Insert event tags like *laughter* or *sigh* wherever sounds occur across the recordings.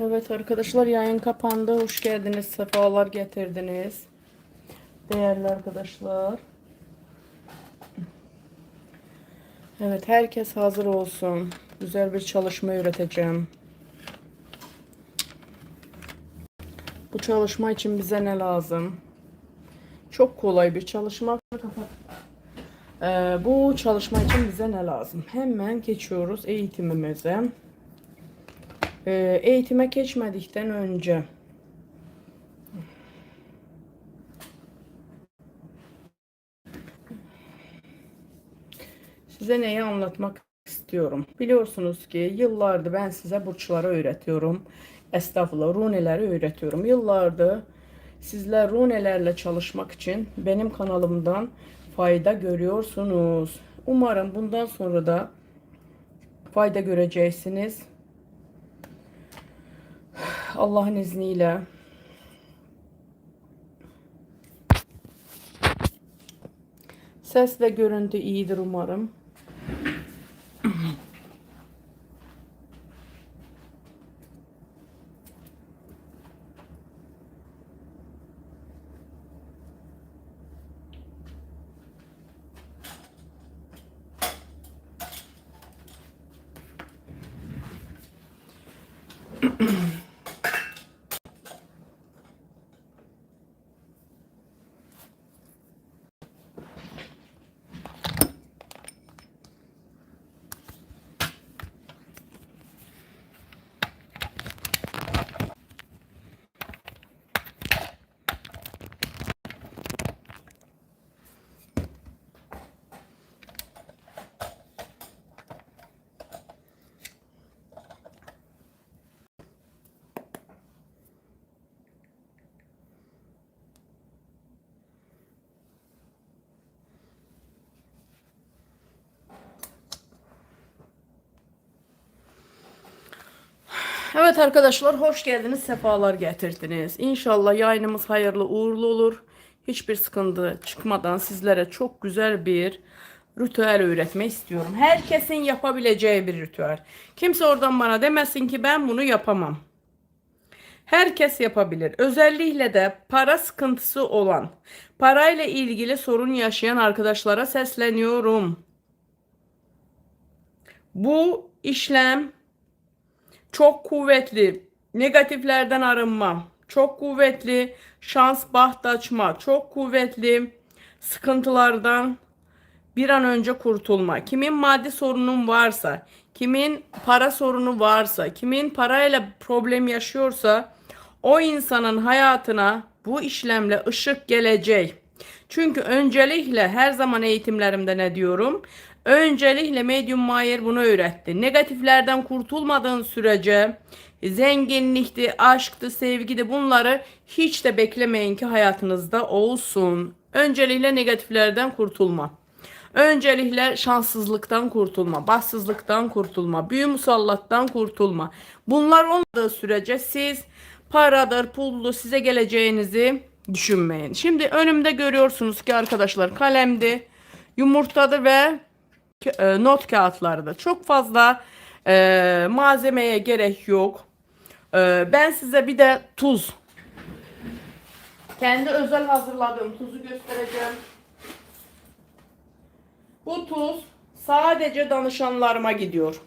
Evet arkadaşlar yayın kapandı. Hoş geldiniz. Sefalar getirdiniz. Değerli arkadaşlar. Evet herkes hazır olsun. Güzel bir çalışma üreteceğim. Bu çalışma için bize ne lazım? Çok kolay bir çalışma. Ee, bu çalışma için bize ne lazım? Hemen geçiyoruz eğitimimize. Ee, eğitime geçmedikten önce size neyi anlatmak istiyorum. Biliyorsunuz ki yıllardır ben size burçları öğretiyorum. Estağfurullah runeleri öğretiyorum. Yıllardır sizler runelerle çalışmak için benim kanalımdan fayda görüyorsunuz. Umarım bundan sonra da fayda göreceksiniz. Allah'ın izniyle. Ses ve görüntü iyidir umarım. Evet arkadaşlar hoş geldiniz, sefalar getirdiniz. İnşallah yayınımız hayırlı uğurlu olur. Hiçbir sıkıntı çıkmadan sizlere çok güzel bir ritüel öğretmek istiyorum. Herkesin yapabileceği bir ritüel. Kimse oradan bana demesin ki ben bunu yapamam. Herkes yapabilir. Özellikle de para sıkıntısı olan, parayla ilgili sorun yaşayan arkadaşlara sesleniyorum. Bu işlem çok kuvvetli negatiflerden arınma, çok kuvvetli şans baht açma, çok kuvvetli sıkıntılardan bir an önce kurtulma. Kimin maddi sorunun varsa, kimin para sorunu varsa, kimin parayla problem yaşıyorsa o insanın hayatına bu işlemle ışık gelecek. Çünkü öncelikle her zaman eğitimlerimde ne diyorum? Öncelikle Medium Mayer bunu öğretti. Negatiflerden kurtulmadığın sürece zenginlikti, aşktı, sevgidi bunları hiç de beklemeyin ki hayatınızda olsun. Öncelikle negatiflerden kurtulma. Öncelikle şanssızlıktan kurtulma, bahtsızlıktan kurtulma, büyü musallattan kurtulma. Bunlar olmadığı sürece siz paradır, pullu size geleceğinizi düşünmeyin. Şimdi önümde görüyorsunuz ki arkadaşlar kalemdi, yumurtadı ve not kağıtlarıdır. Çok fazla e, malzemeye gerek yok. E, ben size bir de tuz. Kendi özel hazırladığım tuzu göstereceğim. Bu tuz sadece danışanlarıma gidiyor.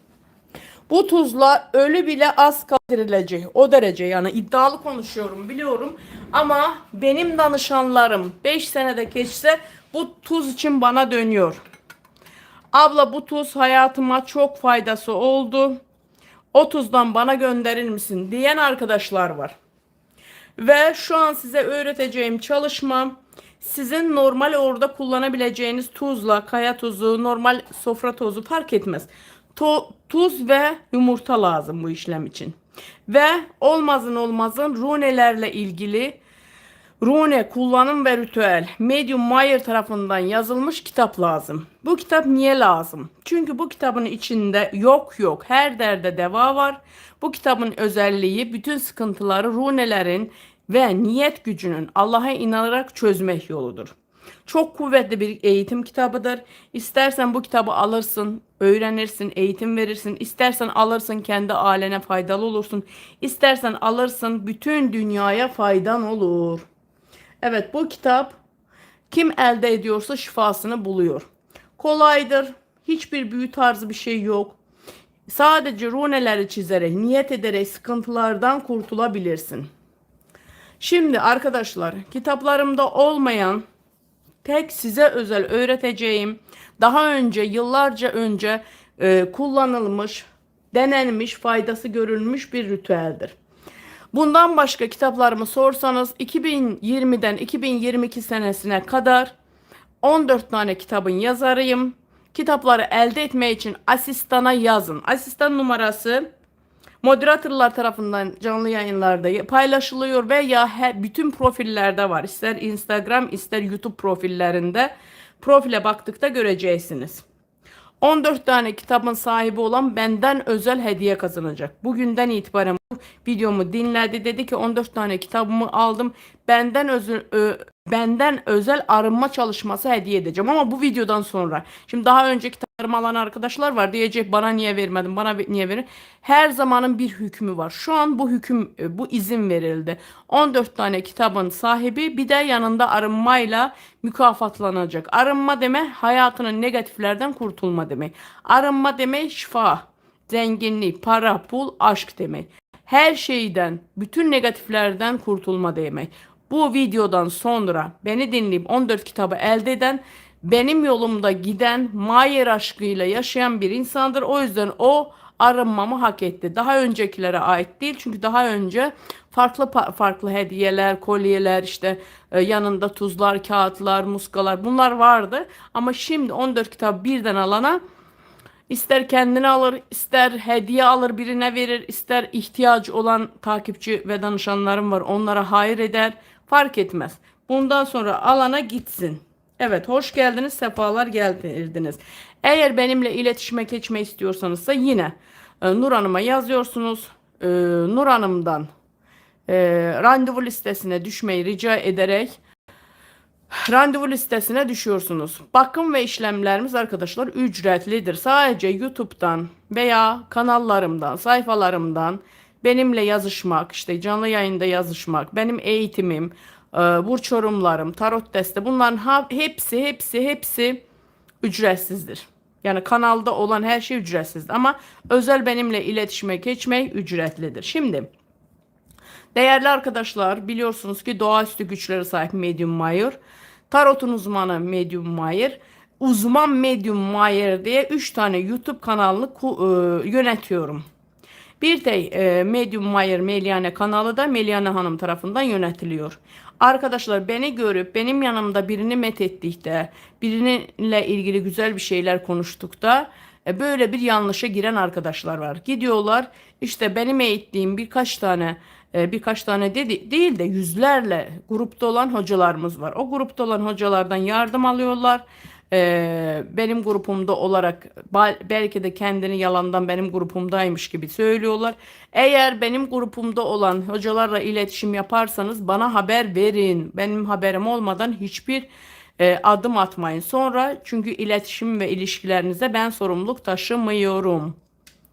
Bu tuzla ölü bile az kaldırılacak. O derece yani iddialı konuşuyorum biliyorum. Ama benim danışanlarım 5 senede geçse bu tuz için bana dönüyor. Abla bu tuz hayatıma çok faydası oldu. O tuzdan bana gönderir misin diyen arkadaşlar var. Ve şu an size öğreteceğim çalışma sizin normal orada kullanabileceğiniz tuzla, kaya tuzu, normal sofra tozu fark etmez. To tuz ve yumurta lazım bu işlem için. Ve olmazın olmazın runelerle ilgili Rune kullanım ve ritüel Medium Mayer tarafından yazılmış kitap lazım. Bu kitap niye lazım? Çünkü bu kitabın içinde yok yok her derde deva var. Bu kitabın özelliği bütün sıkıntıları runelerin ve niyet gücünün Allah'a inanarak çözmek yoludur. Çok kuvvetli bir eğitim kitabıdır. İstersen bu kitabı alırsın, öğrenirsin, eğitim verirsin. İstersen alırsın kendi ailene faydalı olursun. İstersen alırsın bütün dünyaya faydan olur. Evet bu kitap kim elde ediyorsa şifasını buluyor. Kolaydır. Hiçbir büyü tarzı bir şey yok. Sadece runeleri çizerek, niyet ederek sıkıntılardan kurtulabilirsin. Şimdi arkadaşlar kitaplarımda olmayan tek size özel öğreteceğim daha önce yıllarca önce e, kullanılmış, denenmiş, faydası görülmüş bir ritüeldir. Bundan başka kitaplarımı sorsanız 2020'den 2022 senesine kadar 14 tane kitabın yazarıyım. Kitapları elde etme için asistana yazın. Asistan numarası moderatörler tarafından canlı yayınlarda paylaşılıyor veya bütün profillerde var. İster Instagram ister YouTube profillerinde profile baktıkta göreceksiniz. 14 tane kitabın sahibi olan benden özel hediye kazanacak. Bugünden itibaren bu videomu dinledi. Dedi ki 14 tane kitabımı aldım. Benden özel benden özel arınma çalışması hediye edeceğim ama bu videodan sonra. Şimdi daha önce kitablarımı alan arkadaşlar var diyecek bana niye vermedin bana niye verin. Her zamanın bir hükmü var. Şu an bu hüküm bu izin verildi. 14 tane kitabın sahibi bir de yanında arınmayla mükafatlanacak. Arınma demek hayatının negatiflerden kurtulma demek. Arınma demek şifa, zenginlik, para, pul, aşk demek. Her şeyden, bütün negatiflerden kurtulma demek. Bu videodan sonra beni dinleyip 14 kitabı elde eden benim yolumda giden Mayer aşkıyla yaşayan bir insandır. O yüzden o arınmamı hak etti. Daha öncekilere ait değil. Çünkü daha önce farklı farklı hediyeler, kolyeler, işte e, yanında tuzlar, kağıtlar, muskalar bunlar vardı. Ama şimdi 14 kitap birden alana ister kendine alır, ister hediye alır birine verir, ister ihtiyacı olan takipçi ve danışanlarım var onlara hayır eder. Fark etmez. Bundan sonra alana gitsin. Evet hoş geldiniz sefalar geldiniz. Eğer benimle iletişime geçme istiyorsanız da yine e, Nur Hanım'a yazıyorsunuz. E, Nur Hanım'dan e, randevu listesine düşmeyi rica ederek randevu listesine düşüyorsunuz. Bakım ve işlemlerimiz arkadaşlar ücretlidir. Sadece YouTube'dan veya kanallarımdan, sayfalarımdan benimle yazışmak, işte canlı yayında yazışmak, benim eğitimim, burç yorumlarım, tarot deste bunların hepsi hepsi hepsi ücretsizdir. Yani kanalda olan her şey ücretsizdir ama özel benimle iletişime geçmek ücretlidir. Şimdi değerli arkadaşlar biliyorsunuz ki doğaüstü güçlere sahip Medium Mayer, tarotun uzmanı Medium Mayer, uzman Medium Mayer diye 3 tane YouTube kanalını e, yönetiyorum. Bir de e, Medium Mayer Meliane kanalı da Meliane Hanım tarafından yönetiliyor. Arkadaşlar beni görüp benim yanımda birini met ettikte, birininle ilgili güzel bir şeyler konuştukta e, böyle bir yanlışa giren arkadaşlar var. Gidiyorlar işte benim eğittiğim birkaç tane e, birkaç tane dedi, değil de yüzlerle grupta olan hocalarımız var. O grupta olan hocalardan yardım alıyorlar e, benim grupumda olarak belki de kendini yalandan benim grupumdaymış gibi söylüyorlar. Eğer benim grupumda olan hocalarla iletişim yaparsanız bana haber verin. Benim haberim olmadan hiçbir e, adım atmayın. Sonra çünkü iletişim ve ilişkilerinize ben sorumluluk taşımıyorum.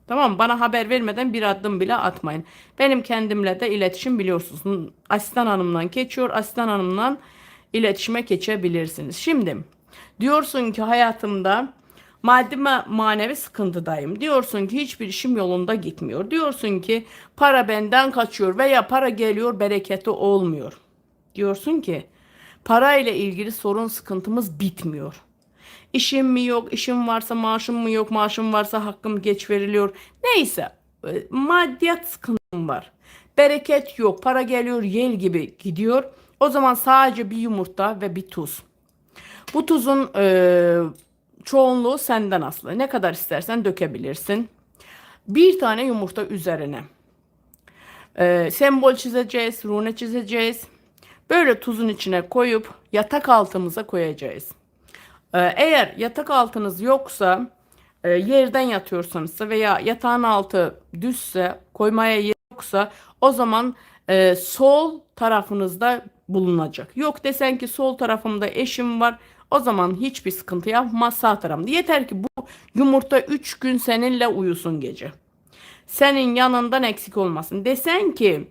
Tamam bana haber vermeden bir adım bile atmayın. Benim kendimle de iletişim biliyorsunuz. Asistan hanımdan geçiyor. Asistan hanımdan iletişime geçebilirsiniz. Şimdi Diyorsun ki hayatımda maddi manevi sıkıntıdayım. Diyorsun ki hiçbir işim yolunda gitmiyor. Diyorsun ki para benden kaçıyor veya para geliyor bereketi olmuyor. Diyorsun ki para ile ilgili sorun sıkıntımız bitmiyor. İşim mi yok, işim varsa maaşım mı yok, maaşım varsa hakkım geç veriliyor. Neyse e, maddiyat sıkıntım var. Bereket yok, para geliyor yel gibi gidiyor. O zaman sadece bir yumurta ve bir tuz. Bu tuzun e, çoğunluğu senden aslı. Ne kadar istersen dökebilirsin. Bir tane yumurta üzerine. E, sembol çizeceğiz, rune çizeceğiz. Böyle tuzun içine koyup yatak altımıza koyacağız. E, eğer yatak altınız yoksa e, yerden yatıyorsanız veya yatağın altı düzse koymaya yer yoksa o zaman e, sol tarafınızda bulunacak. Yok desen ki sol tarafımda eşim var. O zaman hiçbir sıkıntı yapmaz sağ tarafımda. Yeter ki bu yumurta 3 gün seninle uyusun gece. Senin yanından eksik olmasın. Desen ki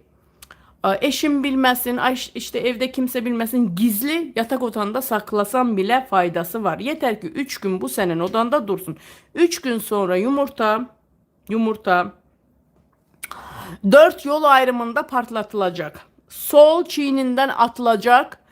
eşim bilmesin, işte evde kimse bilmesin, gizli yatak odanda saklasan bile faydası var. Yeter ki 3 gün bu senin odanda dursun. 3 gün sonra yumurta yumurta 4 yol ayrımında patlatılacak. Sol çiğninden atılacak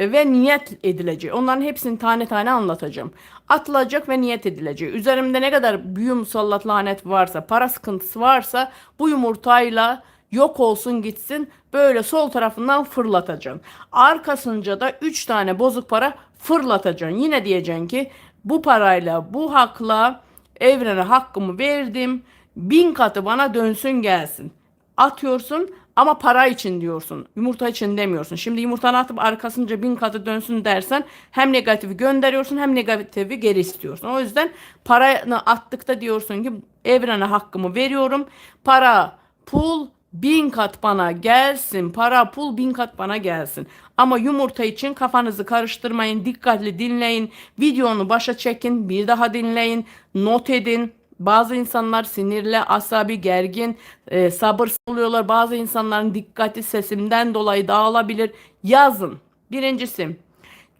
ve niyet edilecek. Onların hepsini tane tane anlatacağım. Atılacak ve niyet edilecek. Üzerimde ne kadar büyü musallat lanet varsa, para sıkıntısı varsa bu yumurtayla yok olsun gitsin. Böyle sol tarafından fırlatacaksın. Arkasınca da 3 tane bozuk para fırlatacaksın. Yine diyeceksin ki bu parayla, bu hakla evrene hakkımı verdim. Bin katı bana dönsün gelsin. Atıyorsun ama para için diyorsun. Yumurta için demiyorsun. Şimdi yumurtanı atıp arkasınca bin katı dönsün dersen hem negatifi gönderiyorsun hem negatifi geri istiyorsun. O yüzden paranı attıkta diyorsun ki evrene hakkımı veriyorum. Para, pul bin kat bana gelsin. Para, pul bin kat bana gelsin. Ama yumurta için kafanızı karıştırmayın. Dikkatli dinleyin. Videonu başa çekin. Bir daha dinleyin. Not edin. Bazı insanlar sinirli, asabi, gergin, e, sabırsız oluyorlar. Bazı insanların dikkati sesimden dolayı dağılabilir. Yazın. Birincisi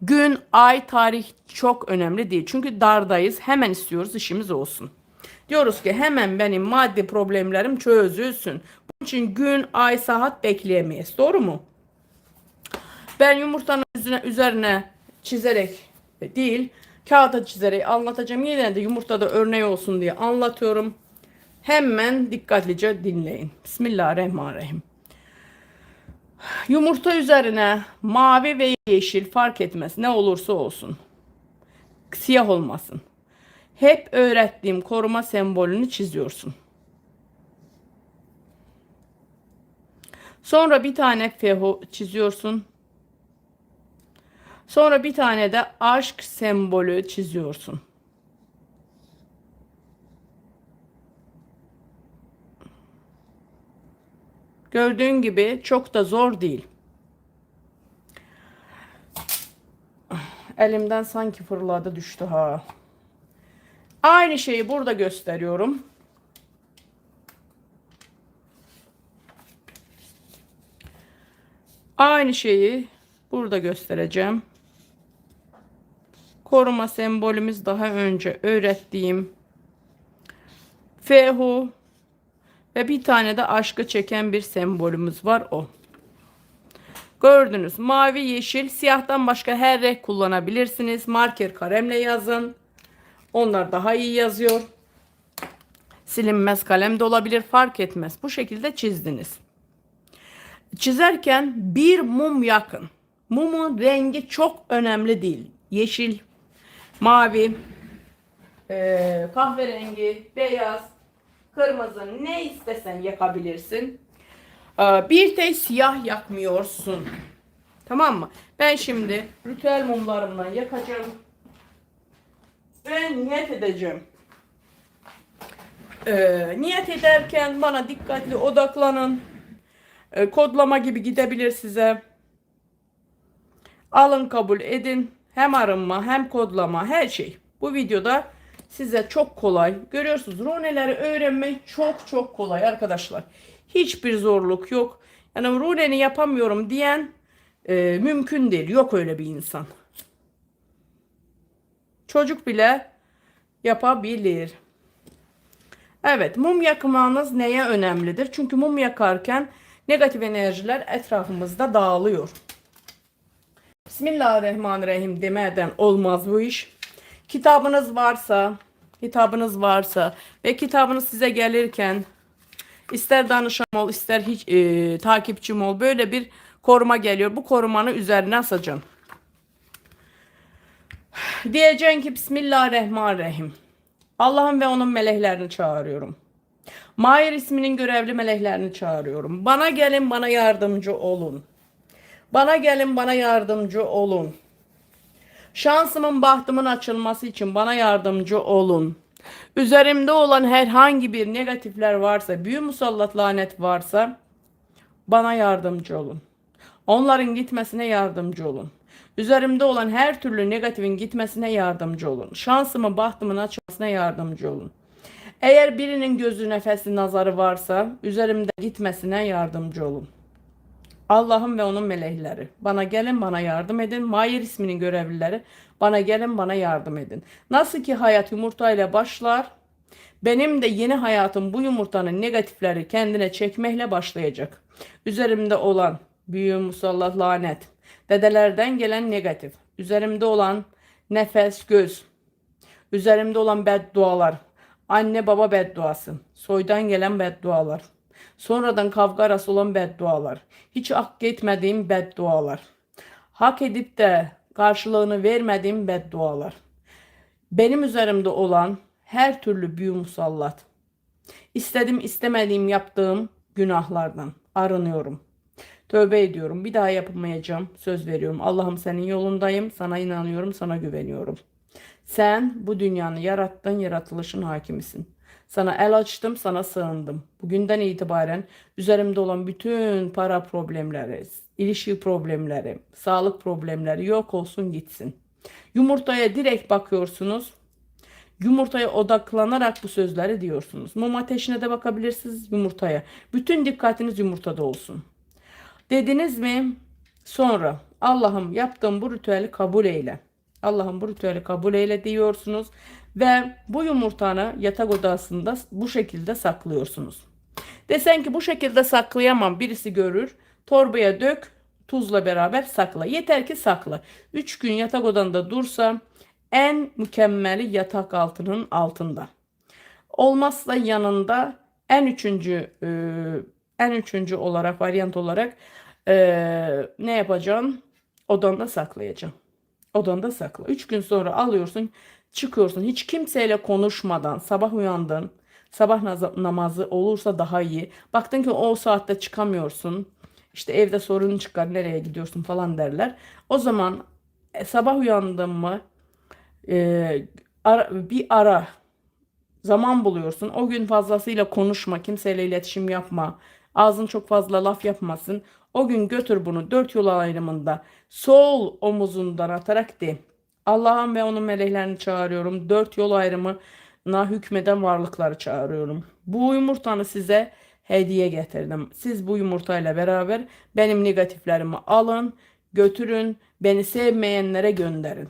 gün, ay, tarih çok önemli değil. Çünkü dardayız. Hemen istiyoruz işimiz olsun. Diyoruz ki hemen benim maddi problemlerim çözülsün. Bunun için gün, ay, saat bekleyemeyiz. Doğru mu? Ben yumurtanın üzerine, üzerine çizerek değil, kağıda çizerek anlatacağım. Yine de yumurtada örneği olsun diye anlatıyorum. Hemen dikkatlice dinleyin. Bismillahirrahmanirrahim. Yumurta üzerine mavi ve yeşil fark etmez ne olursa olsun. Siyah olmasın. Hep öğrettiğim koruma sembolünü çiziyorsun. Sonra bir tane feho çiziyorsun. Sonra bir tane de aşk sembolü çiziyorsun. Gördüğün gibi çok da zor değil. Elimden sanki fırladı düştü ha. Aynı şeyi burada gösteriyorum. Aynı şeyi burada göstereceğim. Koruma sembolümüz daha önce öğrettiğim fehu ve bir tane de aşkı çeken bir sembolümüz var o. Gördünüz mavi, yeşil, siyahtan başka her renk kullanabilirsiniz. Marker kalemle yazın. Onlar daha iyi yazıyor. Silinmez kalem de olabilir fark etmez. Bu şekilde çizdiniz. Çizerken bir mum yakın. Mumun rengi çok önemli değil. Yeşil, mavi, e, kahverengi, beyaz, kırmızı ne istesen yakabilirsin. E, bir tek siyah yakmıyorsun. Tamam mı? Ben şimdi ritüel mumlarımla yakacağım. Ve niyet edeceğim. Ee, niyet ederken bana dikkatli odaklanın. Ee, kodlama gibi gidebilir size. Alın kabul edin. Hem arınma hem kodlama her şey. Bu videoda size çok kolay. Görüyorsunuz runeleri öğrenmek çok çok kolay arkadaşlar. Hiçbir zorluk yok. Yani runeni yapamıyorum diyen e, mümkün değil. Yok öyle bir insan. Çocuk bile yapabilir. Evet mum yakmanız neye önemlidir? Çünkü mum yakarken negatif enerjiler etrafımızda dağılıyor. Bismillahirrahmanirrahim demeden olmaz bu iş. Kitabınız varsa, kitabınız varsa ve kitabınız size gelirken ister danışan ol, ister hiç e, takipçim ol böyle bir koruma geliyor. Bu korumanı üzerine asacaksın. Diyeceksin ki Bismillahirrahmanirrahim. Allah'ın ve onun meleklerini çağırıyorum. Mahir isminin görevli meleklerini çağırıyorum. Bana gelin bana yardımcı olun. Bana gelin bana yardımcı olun. Şansımın bahtımın açılması için bana yardımcı olun. Üzerimde olan herhangi bir negatifler varsa, büyü musallat lanet varsa bana yardımcı olun. Onların gitmesine yardımcı olun. Üzerimde olan her türlü negatifin gitmesine yardımcı olun. Şansımı, bahtımın açmasına yardımcı olun. Eğer birinin gözü nefesi nazarı varsa üzerimde gitmesine yardımcı olun. Allah'ım ve onun melekleri bana gelin bana yardım edin. Mahir isminin görevlileri bana gelin bana yardım edin. Nasıl ki hayat yumurtayla başlar benim de yeni hayatım bu yumurtanın negatifleri kendine çekmekle başlayacak. Üzerimde olan büyü, musallat, lanet, dedelerden gelen negatif, üzerimde olan nefes, göz, üzerimde olan beddualar, anne baba bedduası, soydan gelen beddualar, sonradan kavga arası olan beddualar, hiç hak etmediğim beddualar, hak edip de karşılığını vermediğim beddualar, benim üzerimde olan her türlü büyü musallat, istedim istemediğim yaptığım günahlardan arınıyorum. Tövbe ediyorum. Bir daha yapmayacağım. Söz veriyorum. Allah'ım senin yolundayım. Sana inanıyorum. Sana güveniyorum. Sen bu dünyanı yarattın. Yaratılışın hakimisin. Sana el açtım. Sana sığındım. Bugünden itibaren üzerimde olan bütün para problemleri, ilişki problemleri, sağlık problemleri yok olsun gitsin. Yumurtaya direkt bakıyorsunuz. Yumurtaya odaklanarak bu sözleri diyorsunuz. Mum ateşine de bakabilirsiniz yumurtaya. Bütün dikkatiniz yumurtada olsun. Dediniz mi? Sonra Allah'ım yaptığım bu ritüeli kabul eyle. Allah'ım bu ritüeli kabul eyle diyorsunuz ve bu yumurtanı yatak odasında bu şekilde saklıyorsunuz. Desen ki bu şekilde saklayamam birisi görür. Torbaya dök, tuzla beraber sakla. Yeter ki sakla. 3 gün yatak odanda dursa en mükemmeli yatak altının altında. Olmazsa yanında en üçüncü e, en üçüncü olarak varyant olarak e, ne yapacaksın? Odanda saklayacaksın. Odanda sakla. Üç gün sonra alıyorsun, çıkıyorsun. Hiç kimseyle konuşmadan sabah uyandın. Sabah namazı olursa daha iyi. Baktın ki o saatte çıkamıyorsun. İşte evde sorun çıkar, nereye gidiyorsun falan derler. O zaman e, sabah uyandın mı e, ara- bir ara zaman buluyorsun. O gün fazlasıyla konuşma, kimseyle iletişim yapma. Ağzın çok fazla laf yapmasın. O gün götür bunu dört yol ayrımında sol omuzundan atarak de. Allah'ım ve onun meleklerini çağırıyorum. Dört yol ayrımına hükmeden varlıkları çağırıyorum. Bu yumurtanı size hediye getirdim. Siz bu yumurtayla beraber benim negatiflerimi alın, götürün, beni sevmeyenlere gönderin.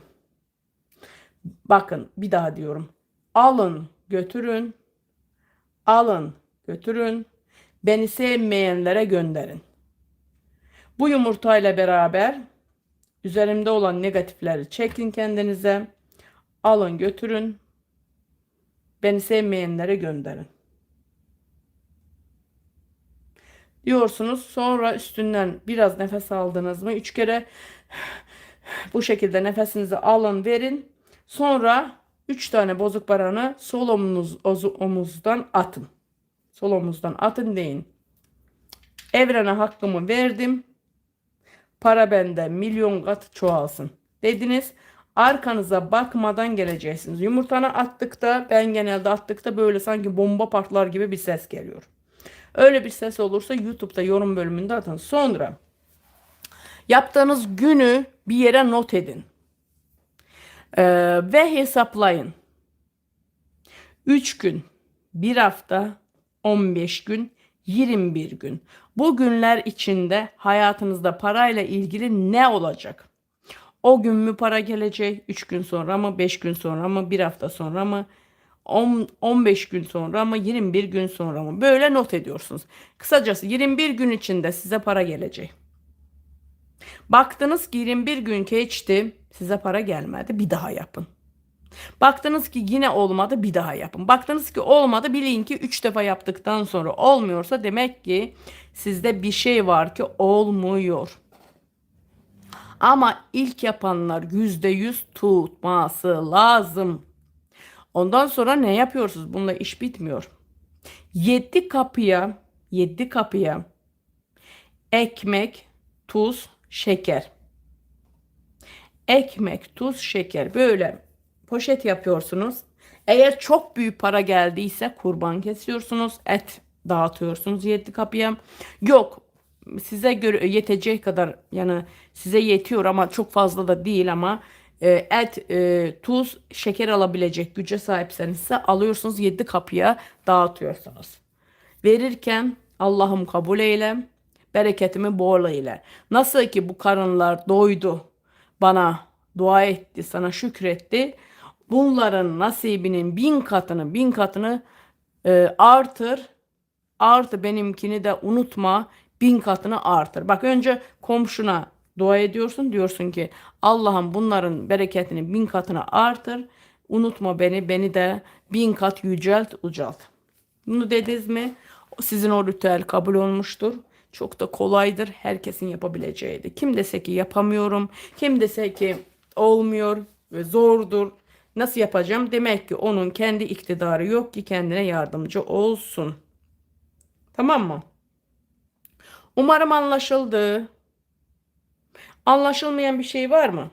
Bakın bir daha diyorum. Alın, götürün. Alın, götürün. Beni sevmeyenlere gönderin. Bu yumurtayla beraber üzerimde olan negatifleri çekin kendinize. Alın, götürün. Beni sevmeyenlere gönderin. Diyorsunuz. Sonra üstünden biraz nefes aldınız mı? Üç kere *sighs* bu şekilde nefesinizi alın, verin. Sonra 3 tane bozuk paranı sol omuz, omuzdan atın. Sol omuzdan atın deyin. Evrene hakkımı verdim. Para bende milyon kat çoğalsın. Dediniz. Arkanıza bakmadan geleceksiniz. Yumurtanı attıkta ben genelde attıkta böyle sanki bomba patlar gibi bir ses geliyor. Öyle bir ses olursa YouTube'da yorum bölümünde atın. Sonra yaptığınız günü bir yere not edin. Ee, ve hesaplayın. 3 gün, 1 hafta, 15 gün, 21 gün. Bu günler içinde hayatınızda parayla ilgili ne olacak? O gün mü para gelecek? 3 gün sonra mı? 5 gün sonra mı? 1 hafta sonra mı? 10 15 gün sonra mı? 21 gün sonra mı? Böyle not ediyorsunuz. Kısacası 21 gün içinde size para gelecek. Baktınız ki 21 gün geçti size para gelmedi bir daha yapın. Baktınız ki yine olmadı bir daha yapın. Baktınız ki olmadı bilin ki 3 defa yaptıktan sonra olmuyorsa demek ki sizde bir şey var ki olmuyor. Ama ilk yapanlar %100 tutması lazım. Ondan sonra ne yapıyorsunuz? Bununla iş bitmiyor. 7 kapıya 7 kapıya ekmek, tuz, şeker. Ekmek, tuz, şeker böyle poşet yapıyorsunuz. Eğer çok büyük para geldiyse kurban kesiyorsunuz. Et dağıtıyorsunuz yedi kapıya. Yok size göre yetecek kadar yani size yetiyor ama çok fazla da değil ama e, et, e, tuz, şeker alabilecek güce sahipseniz ise alıyorsunuz 7 kapıya dağıtıyorsunuz. Verirken Allah'ım kabul eyle, bereketimi bol eyle. Nasıl ki bu karınlar doydu, bana dua etti, sana şükretti. Bunların nasibinin bin katını, bin katını e, artır. Artı benimkini de unutma, bin katını artır. Bak önce komşuna dua ediyorsun, diyorsun ki Allah'ım bunların bereketini bin katını artır. Unutma beni, beni de bin kat yücelt, ucalt. Bunu dediniz mi? Sizin o ritüel kabul olmuştur. Çok da kolaydır. Herkesin yapabileceğiydi. Kim dese ki yapamıyorum. Kim dese ki olmuyor ve zordur. Nasıl yapacağım? Demek ki onun kendi iktidarı yok ki kendine yardımcı olsun. Tamam mı? Umarım anlaşıldı. Anlaşılmayan bir şey var mı?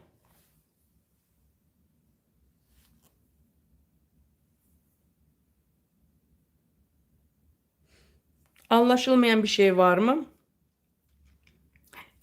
Anlaşılmayan bir şey var mı?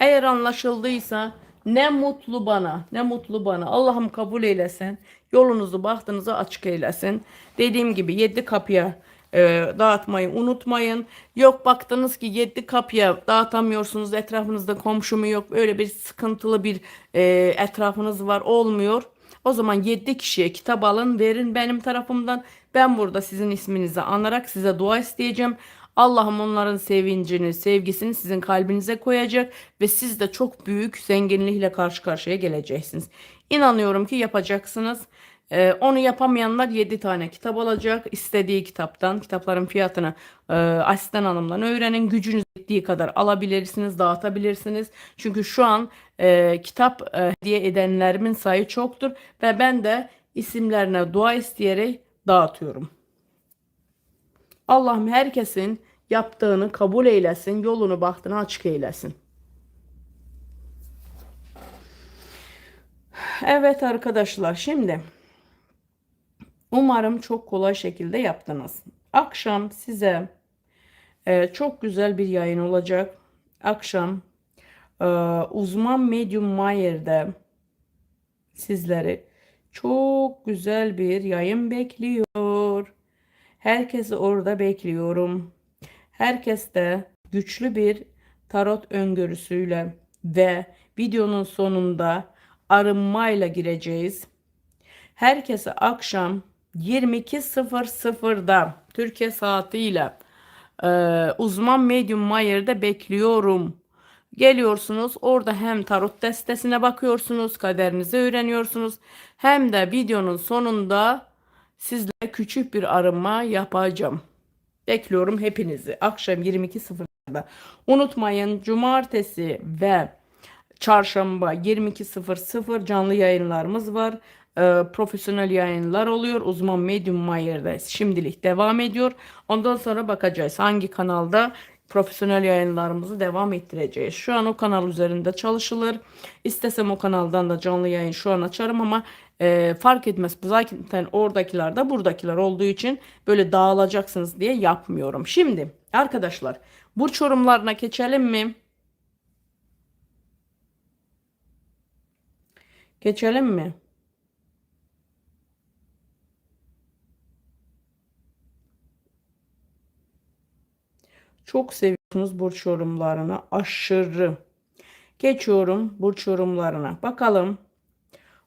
Eğer anlaşıldıysa ne mutlu bana, ne mutlu bana. Allah'ım kabul eylesin. Yolunuzu, bahtınızı açık eylesin. Dediğim gibi yedi kapıya e, dağıtmayı unutmayın. Yok baktınız ki yedi kapıya dağıtamıyorsunuz. Etrafınızda komşu mu yok? Öyle bir sıkıntılı bir e, etrafınız var. Olmuyor. O zaman 7 kişiye kitap alın verin benim tarafımdan. Ben burada sizin isminizi anarak size dua isteyeceğim. Allah'ım onların sevincini, sevgisini sizin kalbinize koyacak ve siz de çok büyük zenginlikle karşı karşıya geleceksiniz. İnanıyorum ki yapacaksınız. Ee, onu yapamayanlar 7 tane kitap alacak. İstediği kitaptan, kitapların fiyatını e, asistan hanımdan öğrenin. Gücünüz yettiği kadar alabilirsiniz, dağıtabilirsiniz. Çünkü şu an e, kitap e, hediye edenlerimin sayı çoktur ve ben de isimlerine dua isteyerek dağıtıyorum. Allah'ım herkesin yaptığını kabul eylesin, yolunu bahtını açık eylesin. Evet arkadaşlar şimdi umarım çok kolay şekilde yaptınız. Akşam size e, çok güzel bir yayın olacak. Akşam e, uzman Medium Mayer'de sizleri çok güzel bir yayın bekliyor. Herkesi orada bekliyorum. Herkes de güçlü bir tarot öngörüsüyle ve videonun sonunda arınmayla gireceğiz. Herkese akşam 22.00'da Türkiye saatiyle e, uzman Medium Mayer'de bekliyorum. Geliyorsunuz orada hem tarot destesine bakıyorsunuz, kaderinizi öğreniyorsunuz. Hem de videonun sonunda sizle küçük bir arınma yapacağım. Bekliyorum hepinizi. Akşam 22.00'da. Unutmayın cumartesi ve çarşamba 22.00 canlı yayınlarımız var. Ee, profesyonel yayınlar oluyor. Uzman Medium Mayer'da şimdilik devam ediyor. Ondan sonra bakacağız hangi kanalda profesyonel yayınlarımızı devam ettireceğiz. Şu an o kanal üzerinde çalışılır. İstesem o kanaldan da canlı yayın şu an açarım ama e, fark etmez. Zaten oradakiler de buradakiler olduğu için böyle dağılacaksınız diye yapmıyorum. Şimdi arkadaşlar burç yorumlarına geçelim mi? Geçelim mi? Çok seviyorsunuz burç yorumlarını. Aşırı. Geçiyorum burç yorumlarına. Bakalım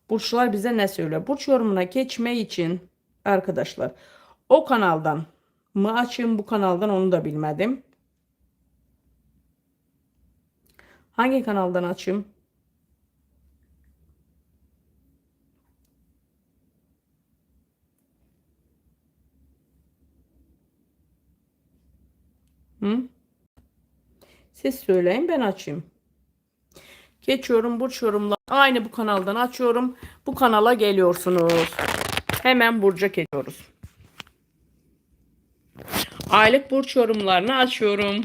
burçlar bize ne söylüyor? Burç yorumuna geçme için arkadaşlar o kanaldan mı açayım bu kanaldan onu da bilmedim. Hangi kanaldan açayım? Siz söyleyin ben açayım. Geçiyorum burç yorumlar. Aynı bu kanaldan açıyorum. Bu kanala geliyorsunuz. Hemen burca geliyoruz. Aylık burç yorumlarını açıyorum.